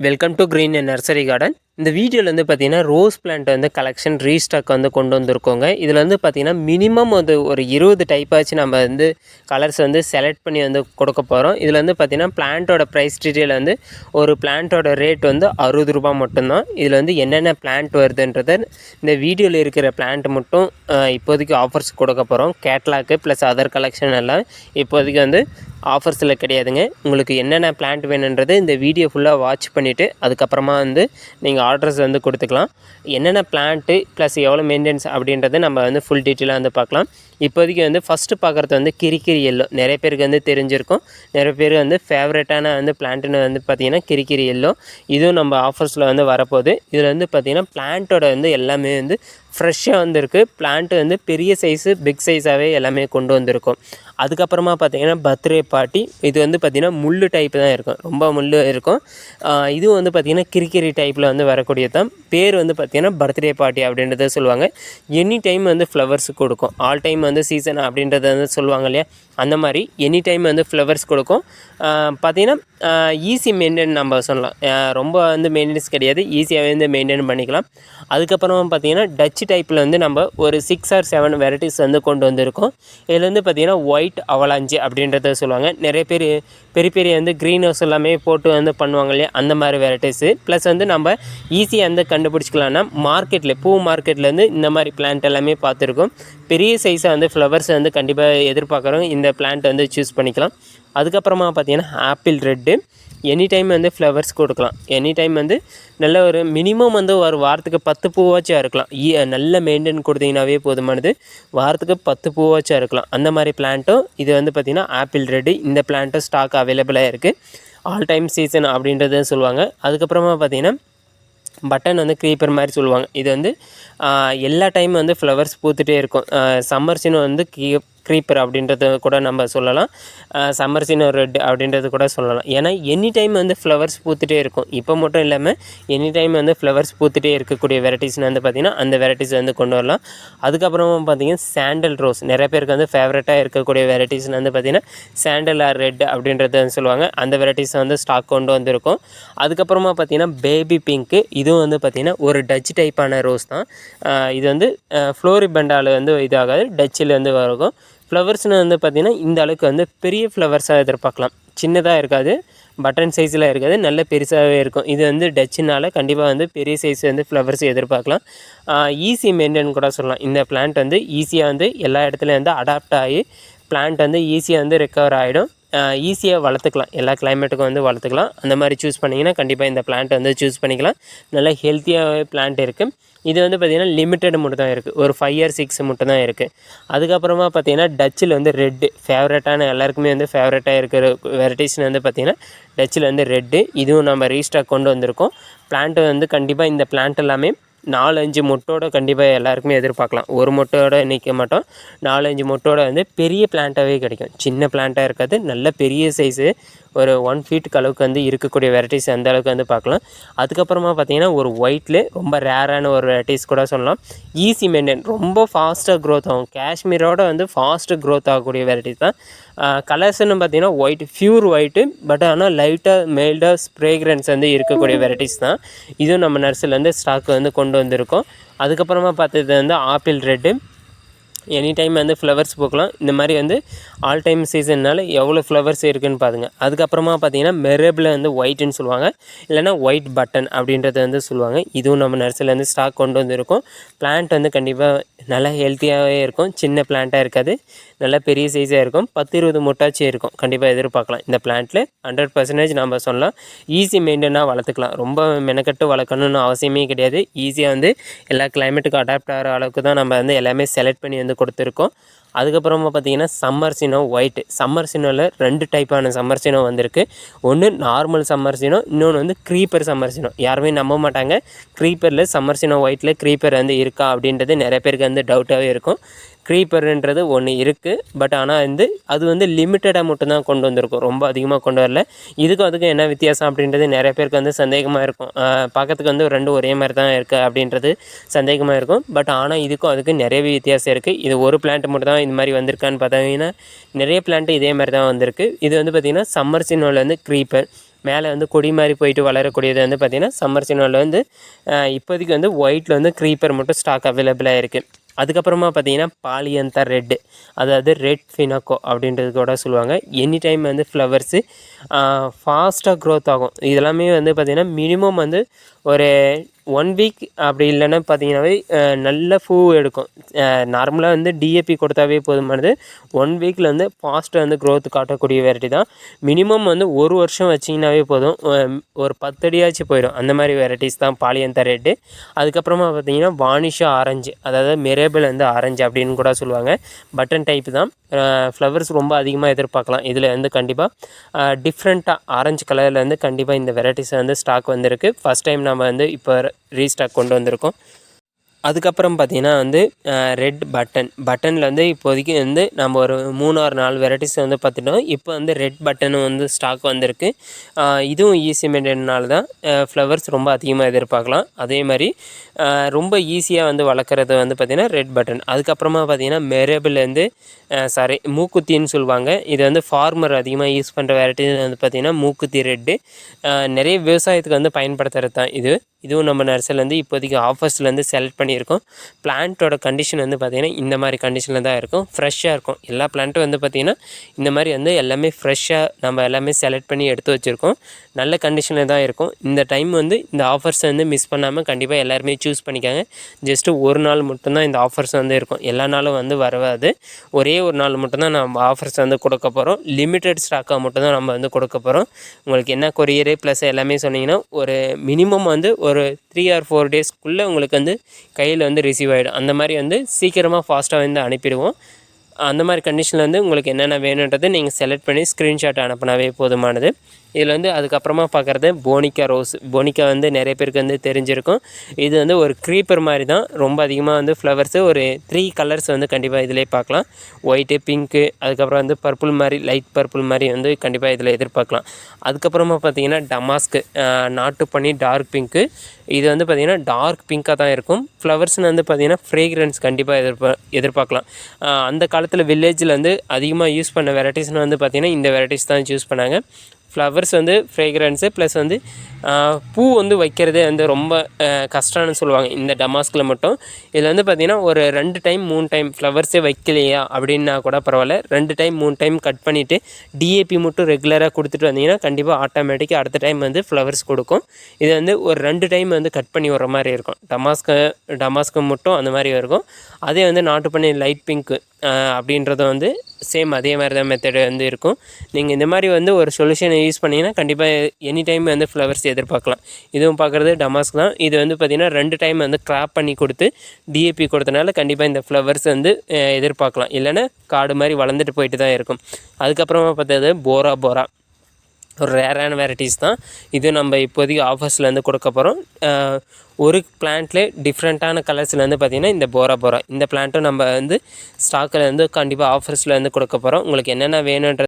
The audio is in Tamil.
Welcome to Green Nursery Garden. இந்த வீடியோவில் வந்து பார்த்திங்கன்னா ரோஸ் பிளான்ட் வந்து கலெக்ஷன் ரீஸ்டாக் வந்து கொண்டு வந்திருக்கோங்க. இதில் வந்து பார்த்தீங்கன்னா மினிமம் வந்து ஒரு இருபது டைப்பாச்சு நம்ம வந்து கலர்ஸ் வந்து செலக்ட் பண்ணி வந்து கொடுக்க போகிறோம் இதில் வந்து பார்த்திங்கன்னா பிளான்ட்டோட ப்ரைஸ் டீட்டெயில் வந்து ஒரு பிளான்ட்டோட ரேட் வந்து அறுபது ரூபா மட்டும்தான். இதில் வந்து என்னென்ன பிளான்ட் வருதுன்றத இந்த வீடியோவில் இருக்கிற பிளான்ட் மட்டும் இப்போதைக்கு ஆஃபர்ஸ் கொடுக்க போகிறோம் கேட்லாக்கு ப்ளஸ் அதர் கலெக்ஷன் எல்லாம் இப்போதைக்கு வந்து ஆஃபர்ஸில் கிடையாதுங்க. உங்களுக்கு என்னென்ன பிளான்ட் வேணுன்றது இந்த வீடியோ ஃபுல்லாக வாட்ச் பண்ணிவிட்டு அதுக்கப்புறமா வந்து நீங்கள் ஆர்டர்ஸ் வந்து கொடுத்துக்கலாம். என்னென்ன பிளான்ட்டு ப்ளஸ் எவ்வளோ மெயின்டெனன்ஸ் அப்படின்றத நம்ம வந்து ஃபுல் டீட்டெயிலாக வந்து பார்க்கலாம். இப்போதைக்கு வந்து ஃபஸ்ட்டு பார்க்குறது வந்து கிரிக்கிரி எல்லோ நிறைய பேருக்கு வந்து தெரிஞ்சிருக்கும். நிறைய பேர் வந்து ஃபேவரட்டான வந்து பிளான்ட்டுன்னு வந்து பார்த்திங்கன்னா கிரிக்கிரி எல்லோ இதுவும் நம்ம ஆஃபர்ஸில் வந்து வரப்போகுது. இதில் வந்து பார்த்திங்கன்னா பிளான்ட்டோட வந்து எல்லாமே வந்து ஃப்ரெஷ்ஷாக வந்திருக்கு. பிளான்ட் வந்து பெரிய சைஸு பிக் சைஸாகவே எல்லாமே கொண்டு வந்திருக்கும். அதுக்கப்புறமா பார்த்தீங்கன்னா பர்த்டே பார்ட்டி. இது வந்து பார்த்திங்கன்னா முள் டைப் தான் இருக்கும். ரொம்ப முள் இருக்கும். இதுவும் வந்து பார்த்திங்கன்னா கிரிக்கிரி டைப்பில் வந்து வரக்கூடியது தான். பேர் வந்து பார்த்திங்கன்னா பர்த்டே பார்ட்டி அப்படின்றத சொல்லுவாங்க. எனி டைம் வந்து ஃப்ளவர்ஸ் கொடுக்கும். ஆல் டைம் வந்து சீசன் அப்படின்றத வந்து சொல்லுவாங்க இல்லையா? அந்த மாதிரி எனி டைம் வந்து ஃப்ளவர்ஸ் கொடுக்கும். பார்த்திங்கன்னா ஈஸி மெயின்டைன் நம்ம சொல்லலாம். ரொம்ப வந்து மெயின்டெனன்ஸ் கிடையாது. ஈஸியாகவே வந்து மெயின்டைன் பண்ணிக்கலாம். அதுக்கப்புறமா பார்த்தீங்கன்னா டச் டைப்பில் வந்து நம்ம ஒரு சிக்ஸ் ஆர் செவன் வெரைட்டிஸ் வந்து கொண்டு வந்திருக்கோம். இதில் வந்து பார்த்திங்கன்னா ஒயிட் அவலாஞ்சி அப்படின்றத சொல்லுவாங்க. நிறைய பேர் பெரிய பெரிய வந்து க்ரீன் ஹவுஸ் எல்லாமே போட்டு வந்து பண்ணுவாங்க இல்லையா? அந்த மாதிரி வெரைட்டிஸு ப்ளஸ் வந்து நம்ம ஈஸியாக வந்து கண்டுபிடிச்சிக்கலாம்னா மார்க்கெட்டில் பூ மார்க்கெட்லேருந்து இந்த மாதிரி பிளான்ட் எல்லாமே பார்த்துருக்கோம். பெரிய சைஸாக வந்து ஃப்ளவர்ஸ் வந்து கண்டிப்பாக எதிர்பார்க்குறோம் இந்த பிளான்ட் வந்து சூஸ் பண்ணிக்கலாம். அதுக்கப்புறமா பார்த்தீங்கன்னா ஆப்பிள் ரெட்டு எனி டைம் வந்து ஃப்ளவர்ஸ் கொடுக்கலாம். எனி டைம் வந்து நல்ல ஒரு மினிமம் வந்து ஒரு வாரத்துக்கு பத்து பூவாச்சும் இருக்கலாம் ஈ நல்ல மெயின்டைன் கொடுத்தீங்கன்னாவே போதுமானது. வாரத்துக்கு பத்து பூவாச்சும் இருக்கலாம் அந்த மாதிரி பிளான்ட்டும் இது வந்து பார்த்திங்கன்னா ஆப்பிள் ரெட்டு இந்த பிளான்ட்டும் ஸ்டாக் அவைலபிளாக இருக்குது ஆல் டைம் சீசன் அப்படின்றத சொல்லுவாங்க. அதுக்கப்புறமா பார்த்திங்கன்னா பட்டன் வந்து க்ரீப்பர் மாதிரி சொல்லுவாங்க. இது வந்து எல்லா டைம் வந்து ஃப்ளவர்ஸ் பூத்துட்டே இருக்கும். சம்மர் சீனும் வந்து கீ க்ரீப்பர் அப்படின்றத கூட நம்ம சொல்லலாம். சம்மர் சீனும் ரெட் அப்படின்றது கூட சொல்லலாம். ஏன்னா எனி டைம் வந்து ஃப்ளவர்ஸ் பூத்துட்டே இருக்கும். இப்போ மட்டும் இல்லாமல் எனி டைம் வந்து ஃப்ளவர்ஸ் பூத்துட்டே இருக்கக்கூடிய வெரைட்டிஸ்னு வந்து பார்த்திங்கன்னா அந்த வெரைட்டிஸ் வந்து கொண்டு வரலாம். அதுக்கப்புறமா பார்த்தீங்கன்னா சாண்டல் ரோஸ் நிறைய பேருக்கு வந்து ஃபேவரட்டாக இருக்கக்கூடிய வெரைட்டிஸ்னு வந்து பார்த்திங்கன்னா சாண்டல் ஆர் ரெட் அப்படின்றத வந்து சொல்லுவாங்க. அந்த வெரைட்டிஸ் வந்து ஸ்டாக் கொண்டு வந்திருக்கும். அதுக்கப்புறமா பார்த்தீங்கன்னா பேபி பிங்க்கு இதுவும் வந்து பார்த்திங்கன்னா ஒரு டச் டைப்பான ரோஸ் தான். இது வந்து ஃப்ளோரிபெண்டாவில் வந்து இதாகாது. டச்சில் வந்து வரும். ஃப்ளவர்ஸ்னு வந்து பார்த்திங்கன்னா இந்த அளவுக்கு வந்து பெரிய ஃப்ளவர்ஸாக எதிர்பார்க்கலாம். சின்னதாக இருக்காது பட்டன் சைஸில் இருக்காது நல்ல பெருசாகவே இருக்கும். இது வந்து டச்சுனால கண்டிப்பாக வந்து பெரிய சைஸ் வந்து ஃப்ளவர்ஸ் எதிர்பார்க்கலாம். ஈஸி மெயின்டைன் கூட சொல்லலாம். இந்த பிளான்ட் வந்து ஈஸியாக வந்து எல்லா இடத்துலையும் வந்து அடாப்ட் ஆகி பிளான்ட் வந்து ஈஸியாக வந்து ரெக்கவர் ஆகிடும் ஈஸியாக வளர்த்துக்கலாம். எல்லா கிளைமேட்டுக்கும் வந்து வளர்த்துக்கலாம். அந்த மாதிரி சூஸ் பண்ணிங்கன்னா கண்டிப்பாக இந்த பிளான்ட் வந்து சூஸ் பண்ணிக்கலாம். நல்லா ஹெல்த்தியாகவே பிளான்ட் இருக்குது இது வந்து பார்த்திங்கன்னா லிமிட்டட் மட்டும் தான் இருக்குது ஒரு ஃபைவ் இயர் சிக்ஸ் மட்டும் தான் இருக்குது அதுக்கப்புறமா பார்த்தீங்கன்னா டச்சில் வந்து ரெட்டு ஃபேவரட்டான எல்லாருக்குமே வந்து ஃபேவரட்டாக இருக்கிற வெரைட்டிஸ்னு வந்து பார்த்திங்கன்னா டச்சில் வந்து ரெட்டு இதுவும் நம்ம ரீஸ்டாக் கொண்டு வந்திருக்கோம். பிளான்ட்டு வந்து கண்டிப்பாக இந்த பிளான்ட் எல்லாமே நாலஞ்சு மொட்டோட கண்டிப்பாக எல்லாருக்குமே எதிர்பார்க்கலாம். ஒரு மொட்டோட நிற்க மாட்டோம். நாலஞ்சு மொட்டோட வந்து பெரிய பிளான்ட்டாகவே கிடைக்கும். சின்ன பிளான்ட்டாக இருக்காது. நல்ல பெரிய சைஸு ஒரு ஒன் ஃபீட்டுக்கு அளவுக்கு வந்து இருக்கக்கூடிய வெரைட்டிஸ் அந்த அளவுக்கு வந்து பார்க்கலாம். அதுக்கப்புறமா பார்த்தீங்கன்னா ஒரு ஒயிட்ல ரொம்ப ரேரான ஒரு வெரைட்டிஸ் கூட சொல்லலாம். ஈஸி மெயின்டைன் ரொம்ப ஃபாஸ்ட்டாக க்ரோத் ஆகும். காஷ்மீரோட வந்து ஃபாஸ்ட்டு க்ரோத் ஆகக்கூடிய வெரைட்டிஸ் தான். கலர்ஸ்னு பார்த்தீங்கன்னா ஒயிட் ஃப்யூர் ஒயிட்டு பட் ஆனால் லைட்டாக மெயில்டாக ஸ்ப்ரேக்ரன்ஸ் வந்து இருக்கக்கூடிய வெரைட்டிஸ் தான். இதுவும் நம்ம நர்சரிலேருந்து ஸ்டாக் வந்து கொண்டு வந்திருக்கோம். அதுக்கப்புறமா பார்த்தது வந்து ஆப்பிள் ரெட்டு எனி டைம் வந்து ஃப்ளவர்ஸ் பூக்கலாம். இந்த மாதிரி வந்து ஆல் டைம் சீசன்னால எவ்வளோ ஃப்ளவர்ஸ் இருக்குன்னு பாருங்க. அதுக்கப்புறமா பார்த்தீங்கன்னா மெரபில் வந்து ஒயிட்னு சொல்லுவாங்க. இல்லைன்னா ஒயிட் பட்டன் அப்படின்றத வந்து சொல்லுவாங்க. இதுவும் நம்ம நர்சரிலேருந்து ஸ்டாக் கொண்டு வந்திருக்கோம். பிளான்ட் வந்து கண்டிப்பாக நல்லா ஹெல்த்தியாகவே இருக்கும். சின்ன பிளான்ட்டாக இருக்காது. நல்லா பெரிய சைஸாக இருக்கும். பத்து இருபது முட்டாச்சும் இருக்கும். கண்டிப்பாக எதிர்பார்க்கலாம். இந்த பிளான்ட்டில் ஹண்ட்ரட் பர்சன்டேஜ் நம்ம சொல்லலாம். ஈஸி மெயின்டைனாக வளர்த்துக்கலாம். ரொம்ப மெனக்கட்டு வளர்க்கணும்னு அவசியமே கிடையாது. ஈஸியாக வந்து எல்லா கிளைமேட்டுக்கும் அடாப்ட் ஆகிற அளவுக்கு தான் நம்ம வந்து எல்லாமே செலக்ட் பண்ணி வந்து கொடுத்துருக்கோம். அதுக்கப்புறமா பார்த்தீங்கன்னா சம்மர் சீனோ ஒயிட் சம்மர் சினோவில் ரெண்டு டைப்பான சம்மர் சினோ வந்திருக்கு. ஒன்று நார்மல் சம்மர் சினோ இன்னொன்று வந்து க்ரீப்பர் சம்மர் சினோ யாருமே நம்ப மாட்டாங்க. க்ரீப்பரில் சம்மர் சினோ ஒயிட்டில் க்ரீப்பர் வந்து இருக்கா அப்படின்றது நிறைய பேருக்கு வந்து டவுட்டாகவே இருக்கும். க்ரீப்பர்ன்றது ஒன்று இருக்குது பட் ஆனால் வந்து அது வந்து லிமிட்டடாக மட்டும்தான் கொண்டு வந்திருக்கும். ரொம்ப அதிகமாக கொண்டு வரல. இதுக்கும் அதுக்கும் என்ன வித்தியாசம் அப்படின்றது நிறைய பேருக்கு வந்து சந்தேகமாக இருக்கும். பக்கத்துக்கு வந்து ரெண்டும் ஒரே மாதிரி தான் இருக்குது அப்படின்றது சந்தேகமாக இருக்கும். பட் ஆனால் இதுக்கும் அதுக்கும் நிறையவே வித்தியாசம் இருக்குது இது ஒரு பிளான்ட் மட்டும் தான் இந்த மாதிரி வந்திருக்கான்னு பார்த்தீங்கன்னா நிறைய பிளான்ட்டு இதே மாதிரி தான் வந்திருக்கு. இது வந்து பார்த்திங்கன்னா சம்மர் சீனோவில் வந்து க்ரீப்பர் மேலே வந்து கொடி மாதிரி போயிட்டு வளரக்கூடியது வந்து பார்த்திங்கன்னா சம்மர் சீசனில் வந்து இப்போதைக்கு வந்து ஒயிட்டில் வந்து க்ரீப்பர் மட்டும் ஸ்டாக் அவைலபிளாக இருக்குது அதுக்கப்புறமா பார்த்தீங்கன்னா பாலியந்தா ரெட்டு அதாவது ரெட் ஃபினக்கோ அப்படின்றது கூட சொல்லுவாங்க. எனி டைம் வந்து ஃப்ளவர்ஸு ஃபாஸ்ட்டாக க்ரோத் ஆகும். இதெல்லாமே வந்து பார்த்திங்கன்னா மினிமம் வந்து ஒரு ஒன் வீக் அப்படி இல்லைன்னா பார்த்தீங்கன்னாவே நல்ல பூ எடுக்கும். நார்மலாக வந்து டிஏபி கொடுத்தாவே போதுமானது. ஒன் வீக்கில் வந்து ஃபாஸ்ட்டாக வந்து க்ரோத் காட்டக்கூடிய வெரைட்டி தான். மினிமம் வந்து ஒரு வருஷம் வச்சிங்கனாவே போதும். ஒரு பத்தடியாச்சும் போயிடும். அந்த மாதிரி வெரைட்டிஸ் தான் பாலியந்த ரேட்டு அதுக்கப்புறமா பார்த்தீங்கன்னா வானிஷா ஆரஞ்சு அதாவது மெரேபிள் வந்து ஆரஞ்சு அப்படின்னு கூட சொல்லுவாங்க. பட்டன் டைப் தான். ஃப்ளவர்ஸ் ரொம்ப அதிகமாக எதிர்பார்க்கலாம். இதில் வந்து கண்டிப்பாக டிஃப்ரெண்ட்டாக ஆரஞ்சு கலரில் வந்து கண்டிப்பாக இந்த வெரைட்டிஸ் வந்து ஸ்டாக் வந்திருக்கு. ஃபஸ்ட் டைம் நம்ம வந்து இப்போ ரீஸ்டாக் கொண்டு வந்திருக்கோம். அதுக்கப்புறம் பார்த்தீங்கன்னா வந்து ரெட் பட்டன் பட்டனில் வந்து இப்போதைக்கு வந்து நம்ம ஒரு மூணு ஆறு நாலு வெரைட்டிஸ் வந்து பார்த்துட்டோம். இப்போ வந்து ரெட் பட்டனும் வந்து ஸ்டாக் வந்திருக்கு. இதுவும் ஈஸி மெயின்டைனால தான் ஃப்ளவர்ஸ் ரொம்ப அதிகமாக எதிர்பார்க்கலாம். அதே மாதிரி ரொம்ப ஈஸியாக வந்து வளர்க்குறது வந்து பார்த்திங்கன்னா ரெட் பட்டன் அதுக்கப்புறமா பார்த்தீங்கன்னா மெரேபிள்லேருந்து சாரி மூக்குத்தின்னு சொல்லுவாங்க. இது வந்து ஃபார்மர் அதிகமாக யூஸ் பண்ணுற வெரைட்டி வந்து பார்த்திங்கன்னா மூக்குத்தி ரெட்டு நிறைய விவசாயத்துக்கு வந்து பயன்படுத்துகிறது தான் இது. இதுவும் நம்ம நர்சரிலேருந்து இப்போதைக்கு ஆஃபர்ஸ்லேருந்து செலக்ட் பண்ணி பண்ணியிருக்கோம். பிளான்ட்டோட கண்டிஷன் வந்து பார்த்திங்கன்னா இந்த மாதிரி கண்டிஷனில் தான் இருக்கும். ஃப்ரெஷ்ஷாக இருக்கும். எல்லா பிளான்ட்டும் வந்து பார்த்திங்கன்னா இந்த மாதிரி வந்து எல்லாமே ஃப்ரெஷ்ஷாக நம்ம எல்லாமே செலக்ட் பண்ணி எடுத்து வச்சுருக்கோம். நல்ல கண்டிஷனில் தான் இருக்கும். இந்த டைம் வந்து இந்த ஆஃபர்ஸ் வந்து மிஸ் பண்ணாமல் கண்டிப்பாக எல்லாருமே சூஸ் பண்ணிக்காங்க. ஜஸ்ட்டு ஒரு நாள் மட்டும்தான் இந்த ஆஃபர்ஸ் வந்து இருக்கும். எல்லா நாளும் வந்து வரவாது ஒரே ஒரு நாள் மட்டும்தான் நம்ம ஆஃபர்ஸ் வந்து கொடுக்க போகிறோம் லிமிட்டெட் ஸ்டாக்காக மட்டும்தான் நம்ம வந்து கொடுக்க போகிறோம் உங்களுக்கு என்ன கொரியரு ப்ளஸ் எல்லாமே சொன்னிங்கன்னா ஒரு மினிமம் வந்து ஒரு த்ரீ ஆர் ஃபோர் டேஸ்க்குள்ளே உங்களுக்கு வந்து கையில் வந்து ரிசீவ் ஆகிடும் அந்த மாதிரி வந்து சீக்கிரமாக ஃபாஸ்ட்டாக வந்து அனுப்பிடுவோம். அந்த மாதிரி கண்டிஷனில் வந்து உங்களுக்கு என்னென்ன வேணுன்றதை நீங்கள் செலக்ட் பண்ணி ஸ்க்ரீன்ஷாட் அனுப்புனாவே போதுமானது. இதில் வந்து அதுக்கப்புறமா பார்க்குறது போனிக்கா ரோஸ். போனிக்கா வந்து நிறைய பேருக்கு வந்து தெரிஞ்சிருக்கும். இது வந்து ஒரு க்ரீப்பர் மாதிரி தான். ரொம்ப அதிகமாக வந்து ஃப்ளவர்ஸு ஒரு த்ரீ கலர்ஸ் வந்து கண்டிப்பாக இதிலே பார்க்கலாம். ஒயிட்டு பிங்க்கு அதுக்கப்புறம் வந்து பர்பிள் மாதிரி லைட் பர்பிள் மாதிரி வந்து கண்டிப்பாக இதில் எதிர்பார்க்கலாம். அதுக்கப்புறமா பார்த்தீங்கன்னா டமாஸ்க்கு நாட்டு பண்ணி டார்க் பிங்க்கு இது வந்து பார்த்திங்கன்னா டார்க் பிங்காக தான் இருக்கும். ஃப்ளவர்ஸ்னு வந்து பார்த்திங்கன்னா ஃப்ரேக்ரன்ஸ் கண்டிப்பாக எதிர்பா எதிர்பார்க்கலாம். அந்த காலத்தில் வில்லேஜில் வந்து அதிகமாக யூஸ் பண்ண வெரைட்டிஸ்னு வந்து பார்த்திங்கன்னா இந்த வெரைட்டிஸ் தான் சூஸ் பண்ணாங்க. ஃப்ளவர்ஸ் வந்து ஃப்ரேக்ரன்ஸு ப்ளஸ் வந்து பூ வந்து வைக்கிறதே வந்து ரொம்ப கஷ்டம்னு சொல்லுவாங்க. இந்த டமாஸ்கில் மட்டும். இதில் வந்து பார்த்திங்கன்னா ஒரு ரெண்டு டைம் மூணு டைம் ஃப்ளவர்ஸே வைக்கலையா அப்படின்னா கூட பரவாயில்ல. ரெண்டு டைம் மூணு டைம் கட் பண்ணிவிட்டு டிஏபி மட்டும் ரெகுலராக கொடுத்துட்டு வந்தீங்கன்னா கண்டிப்பாக ஆட்டோமேட்டிக்காக அடுத்த டைம் வந்து ஃப்ளவர்ஸ் கொடுக்கும். இது வந்து ஒரு ரெண்டு டைம் வந்து கட் பண்ணி வர மாதிரி இருக்கும். டமாஸ்க்கு டமாஸ்க்கு மட்டும் அந்த மாதிரி இருக்கும். அதே வந்து நாட்டு பண்ணி லைட் பிங்க்கு அப்படின்றது வந்து சேம் அதே மாதிரி தான் மெத்தடு வந்து இருக்கும். நீங்கள் இந்த மாதிரி வந்து ஒரு சொல்யூஷனை யூஸ் பண்ணிங்கன்னா கண்டிப்பாக எனி டைம் வந்து ஃப்ளவர்ஸ் எதிர்பார்க்கலாம். இதுவும் பார்க்குறது டமாஸ்க் தான். இது வந்து பார்த்திங்கன்னா ரெண்டு டைம் வந்து கிராப் பண்ணி கொடுத்து டிஏபி கொடுத்தனால கண்டிப்பாக இந்த ஃப்ளவர்ஸ் வந்து எதிர்பார்க்கலாம். இல்லைன்னா காடு மாதிரி வளர்ந்துட்டு போயிட்டு தான் இருக்கும். அதுக்கப்புறமா பார்த்தது போரா போரா ஒரு ரேரான வெரைட்டிஸ் தான். இது நம்ம இப்போதைக்கு ஆஃபர்ஸ்லேருந்து கொடுக்க போகிறோம் ஒரு பிளான்ட்லே டிஃப்ரெண்ட்டான கலர்ஸ்லேருந்து பார்த்திங்கன்னா இந்த போரா போரா இந்த பிளான்ட்டும் நம்ம வந்து ஸ்டாக்கில் வந்து கண்டிப்பாக ஆஃபர்ஸ்லேருந்து கொடுக்க போகிறோம் உங்களுக்கு என்னென்ன வேணுன்ற